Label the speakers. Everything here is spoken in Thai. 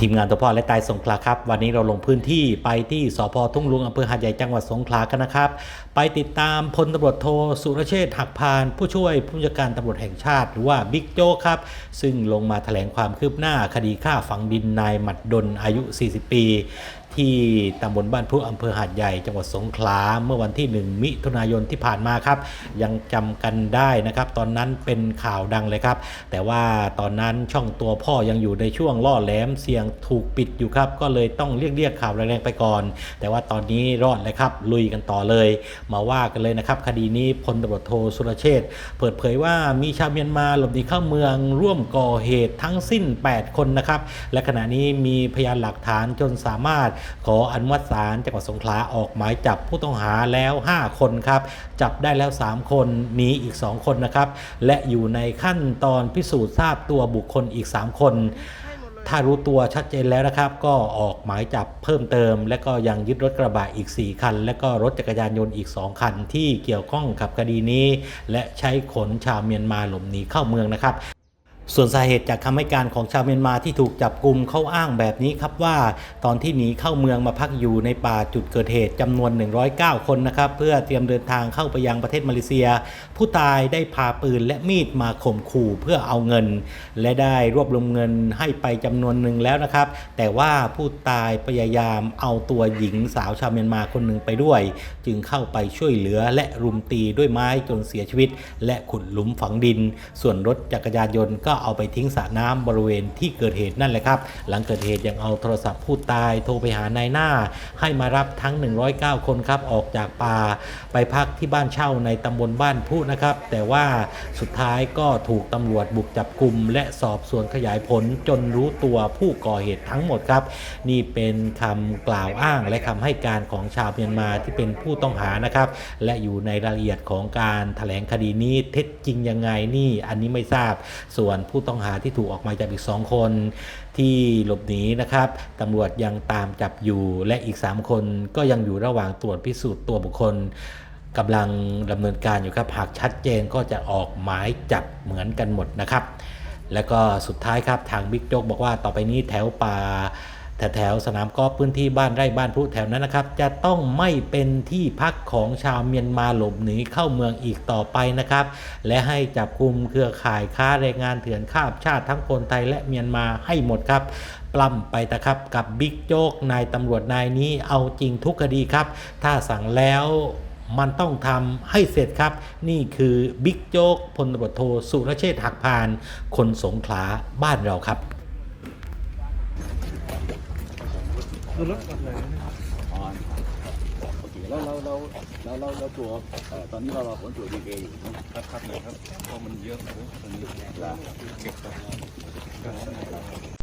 Speaker 1: ทีมงานตัวพ่อและตายสงขลาครับ วันนี้เราลงพื้นที่ไปที่สพทุ่งลุงอำเภอหาดใหญ่จังหวัดสงขลากันนะครับ ไปติดตามพลตำรวจโทสุรเชษฐ์หักพาน ผู้ช่วยผู้จัดการตำรวจแห่งชาติ หรือว่าบิ๊กโจ้ครับ ซึ่งลงมาแถลงความคืบหน้าคดีฆ่าฝังดินนายหมัดดลอายุ 40 ปี ที่ตำบลบ้านพุอำเภอหาดใหญ่จังหวัดสงขลาเมื่อวันที่ 1 มิถุนายนที่ผ่านมาครับ ยังจำกันได้นะครับ ตอนนั้นเป็นข่าวดังเลยครับ แต่ว่าตอนนั้นช่องตัวพ่อยังอยู่ในช่วงล่อแหลมเสียงถูกปิดอยู่ครับ ก็เลยต้องเรียกเรียกข่าวแรงๆไปก่อน แต่ว่าตอนนี้รอดเลยครับลุยกันต่อเลย มาว่ากันเลยนะครับ คดีนี้พลตำรวจโทสุรเชษเปิดเผยว่ามีชาวเมียนมาหลบหนีเข้าเมืองร่วมก่อเหตุทั้งสิ้น 8 คนนะครับและขณะนี้มีพยานหลักฐานจนสามารถขออนุมัติศาลจังหวัดสงขลาออกหมายจับผู้ต้องหาแล้ว 5 คนครับ จับได้แล้ว 3 คนหนีอีก 2 คนนะครับ และอยู่ในขั้นตอนพิสูจน์ทราบตัวบุคคลอีก 3 คนถ้ารู้ตัวชัดเจนแล้วนะครับ ก็ออกหมายจับเพิ่มเติม และก็ยังยึดรถกระบะอีก 4 คัน และก็รถจักรยานยนต์อีก 2 คัน ที่เกี่ยวข้องกับคดีนี้ และใช้ขนชาวเมียนมาหลบหนีเข้าเมืองนะครับ ส่วนสาเหตุจากคำให้การของชาวเมียนมาที่ถูกจับกลุ่มเขาอ้างแบบนี้ครับว่า ตอนที่หนีเข้าเมืองมาพักอยู่ในป่าจุดเกิดเหตุจำนวน 109 คนนะครับเพื่อเตรียมเดินทางเข้าไปยังประเทศมาเลเซีย ผู้ตายได้พาปืนและมีดมาข่มขู่เพื่อเอาเงิน และได้รวบรวมเงินให้ไปจำนวนหนึ่งแล้วนะครับ แต่ว่าผู้ตายพยายามเอาตัวหญิงสาวชาวเมียนมาคนหนึ่งไปด้วย จึงเข้าไปช่วยเหลือและรุมตีด้วยไม้จนเสียชีวิต และขุดหลุมฝังดิน ส่วนรถจักรยานยนต์ก็เอาไปทิ้งสระน้ำบริเวณที่เกิดเหตุนั่นแหละครับ หลังเกิดเหตุยังเอาโทรศัพท์ผู้ตายโทรไปหานายหน้า ให้มารับทั้ง 109 คนครับออกจากป่าไปพักที่บ้านเช่าในตำบลบ้านพุนะครับ แต่ว่าสุดท้ายก็ถูกตำรวจบุกจับกลุ่มและสอบสวนขยายผลจนรู้ตัวผู้ก่อเหตุทั้งหมดครับ นี่เป็นคำกล่าวอ้างและคำให้การของชาวเมียนมาที่เป็นผู้ต้องหานะครับ และอยู่ในรายละเอียดของการแถลงคดีนี้เท็จจริงยังไงนี่อันนี้ไม่ทราบส่วนผู้ต้องหาที่ถูกออกหมายจับอีก 2 คนที่หลบหนีนะครับตำรวจยังตามจับอยู่และอีก 3 คนก็ยังอยู่ระหว่างตรวจพิสูจน์ตัวบุคคลกำลังดำเนินการอยู่ครับ หากชัดเจนก็จะออกหมายจับเหมือนกันหมดนะครับ และก็สุดท้ายครับทางบิ๊กโจ๊กบอกว่าต่อไปนี้แถวป่า แถวๆสนามกอล์ฟพื้นที่บ้านไร่บ้านพลุแถวนั้นนะครับ จะต้องไม่เป็นที่พักของชาวเมียนมาหลบหนีเข้าเมืองอีกต่อไปนะครับ และให้จับกลุ่มเครือข่ายค้าแรงงานเถื่อนข้ามชาติทั้งคนไทยและเมียนมาให้หมดครับปล้ำไปนะครับกับบิ๊กโจ๊กนายตำรวจนายนี้เอาจริงทุกคดีครับ ถ้าสั่งแล้วมันต้องทำให้เสร็จครับ นี่คือบิ๊กโจ๊กพลตำรวจโทสุรเชษฐ์หักพาน คนสงขลาบ้านเราครับ
Speaker 2: คือรถกลับเลยนะ
Speaker 3: อ๋อโอเคแล้วเราเราเราเราเราตัวเอ่อตอนนี้เราเราผลตรวจดีเออยู่นะครับ
Speaker 2: ครับเลยครับเพราะมันเยอะโอ้ตรงนี้
Speaker 3: แล้ว
Speaker 2: เก็บไป